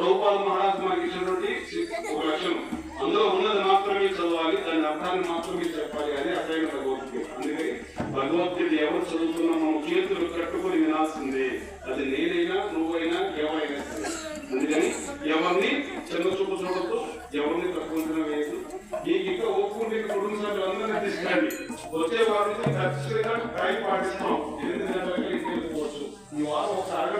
ప్రభుపాద మహారాజ్ మాకు ఇచ్చినటువంటి ఒక లక్ష్యం. అందులో ఉన్నది మాత్రమే చదవాలి దాని అర్థాన్ని మాత్రమే చెప్పాలి అని అసలైన భగవద్గీత అందుకే భగవద్గీత ఎవరు చదువుతున్నా మనం చేతులు కట్టుకుని వినాల్సింది. అది నేనైనా నువ్వైనా ఎవరైనా అందుకని ఎవరిని చిన్న చూపు చూడద్దు ఎవరిని తక్కువ వేయదు ఈ గీత ఒప్పుకుంటే కుటుంబ సభ్యులందరినీ తీసుకురండి. వచ్చే వారితో ఖచ్చితంగా టైం పాటిస్తాం. ఎనిమిది గంటలకి వెళ్ళిపోవచ్చు. ఈ వారం ఒకసారి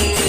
Oh,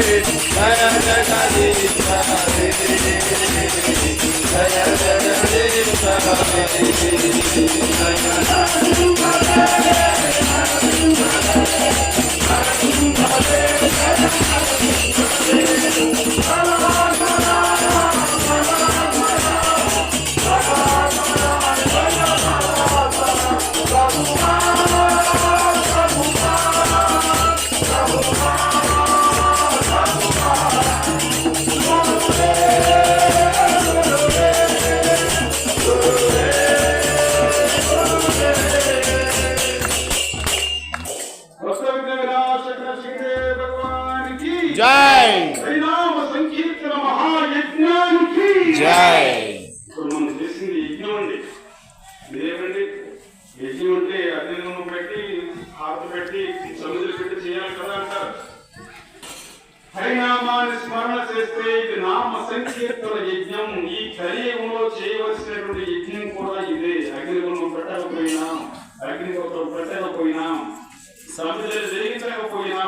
హరినామాన్ని స్మరణ చేస్తే ఇది నామ సంకీర్తన యజ్ఞం. ఈ కలియుగంలో చేయవలసినటువంటి యజ్ఞం కూడా ఇదే. అగ్నిగుణం పెట్టకపోయినా అగ్నిగుణం పెట్టకపోయినా సమిధులు జయించకపోయినా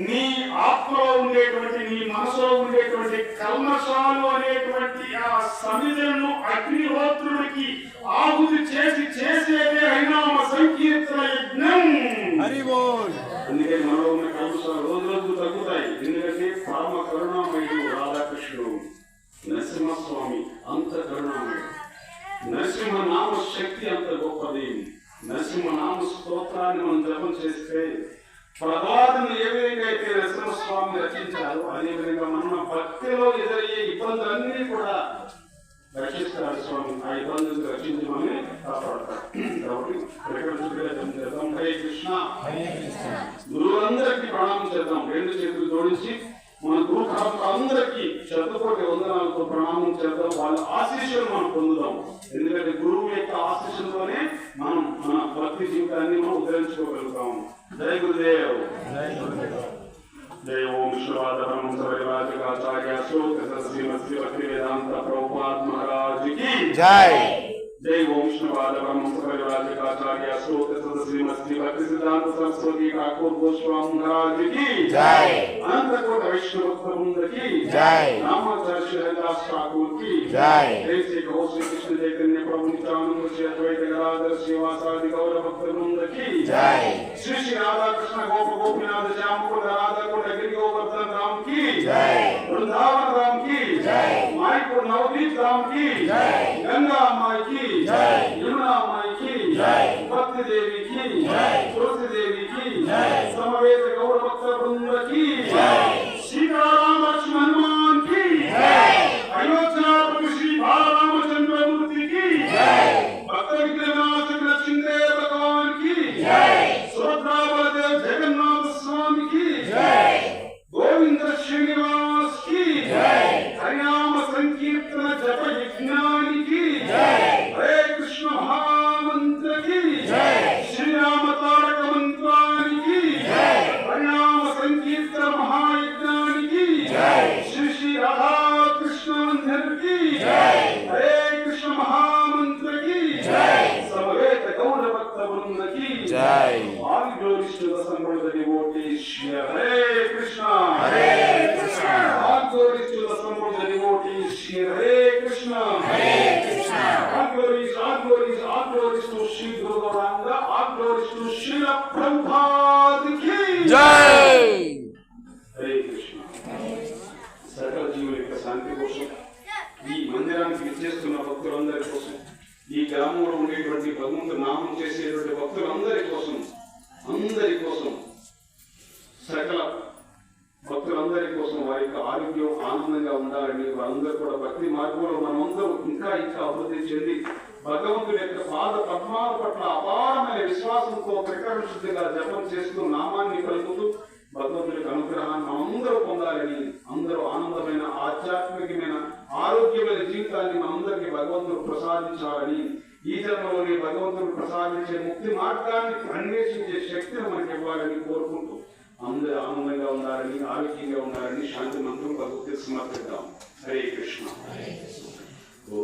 నీ ఆత్మలో ఉండేటువంటి నీ మనసులో ఉండేటువంటి కల్మషాలు అనేటువంటి ఆ సమిధులను అగ్నిహోత్రుడికి ఆహుతి చేసి చేసేదే హరినామ సంకీర్తన యజ్ఞం. అందుకే మనలో ఉన్న కల్మషాలు రోజు రోజు తగ్గుతాయి. ఎందుకంటే పరమ కరుణామయుడు రాధాకృష్ణుడు. నరసింహస్వామి అంత కరుణామయుడు. నరసింహ నామ శక్తి అంత గొప్పది. నరసింహ నామ స్తోత్రాన్ని మనం జపం చేస్తే ప్రహ్లాదుని ఏ విధంగా అయితే నరసింహస్వామిని రచించారో అదే విధంగా మన భక్తిలో ఎదురయ్యే ఇబ్బందులన్నీ కూడా రక్షిస్తారు స్వామి ఆ ఇబ్బందులను రక్షించమని కాపాడతారు కాబట్టి చేద్దాం హరే కృష్ణ. గురువులందరికీ ప్రణామం చేద్దాం రెండు చేతులు జోడించి మన గురు అందరికీ శతకోటి వందనాలతో ప్రణామం చేద్దాం వాళ్ళ ఆశీస్సులు మనం పొందుదాం. ఎందుకంటే గురువు యొక్క ఆశీస్సులతోనే మనం మన భక్తి జీవితాన్ని మనం ఉద్ధరించుకోగలుగుతాం. జై గురుదేవ్. జయ जय। ओम शिवाधरम सवैवाचिकाचार्य अशोक श्रीमती भक्ति वेदांत महाराज की जय। जय ओम शिवाधरम सवैवाचिकाचार्य अशोक श्रीमती सिद्धांत सरस्वती गोस्वामी महाराज की जय। रामेश्वर प्रबुंध की जय रामाचार्य हरिदास ठाकुर की जय जय श्री गौ श्री कृष्ण चैतन्य प्रभु नित्यानंद श्री अद्वैत गदाधर श्रीवासादि गौर भक्तवृंद की जय श्री श्री राधा कृष्ण गोप गोपीनाथ श्याम कुल राधा कुल अग्नि गोवर्धन राम की जय वृंदावन राम की जय मायपुर नवदीप राम की जय गंगा माई की जय यमुना माई की जय भक्ति देवी की जय तुलसी देवी की जय समवेत गौर भक्त वृंद की जय Glories to Srila Prabhupada ki. జై హరే కృష్ణ సకల జీవుల యొక్క శాంతి కోసం ఈ మందిరానికి విచ్చేస్తున్న భక్తులందరి కోసం ఈ గ్రామంలో ఉండేటువంటి భగవంతుడు నామం చేసేటువంటి భక్తులందరి కోసం అందరి కోసం సకల భక్తులందరి కోసం వారి యొక్క ఆరోగ్యం ఆనందంగా ఉండాలని వారందరూ కూడా భక్తి మార్గంలో మనమందరం ఇంకా ఇంకా అభివృద్ధి చెంది భగవంతుడి యొక్క పాద పద్మాల పట్ల అపారమైన విశ్వాసంతో ప్రకటన శుద్ధిగా జపం చేస్తూ నామాన్ని పలుకుతూ భగవంతుడి అనుగ్రహాన్ని అందరూ పొందాలని అందరూ ఆనందమైన ఆధ్యాత్మికమైన ఆరోగ్యమైన జీవితాన్ని మనందరికీ భగవంతుడు ప్రసాదించాలని ఈ జన్మలోని భగవంతుడు ప్రసాదించే ముక్తి మార్గాన్ని అన్వేషించే శక్తిని మనకి ఇవ్వాలని కోరుకుంటూ అందరూ ఆనందంగా ఉండాలని ఆరోగ్యంగా ఉండాలని శాంతి మంత్రం భగవద్గీత సమర్పిద్దాం. హరే కృష్ణ. ఓ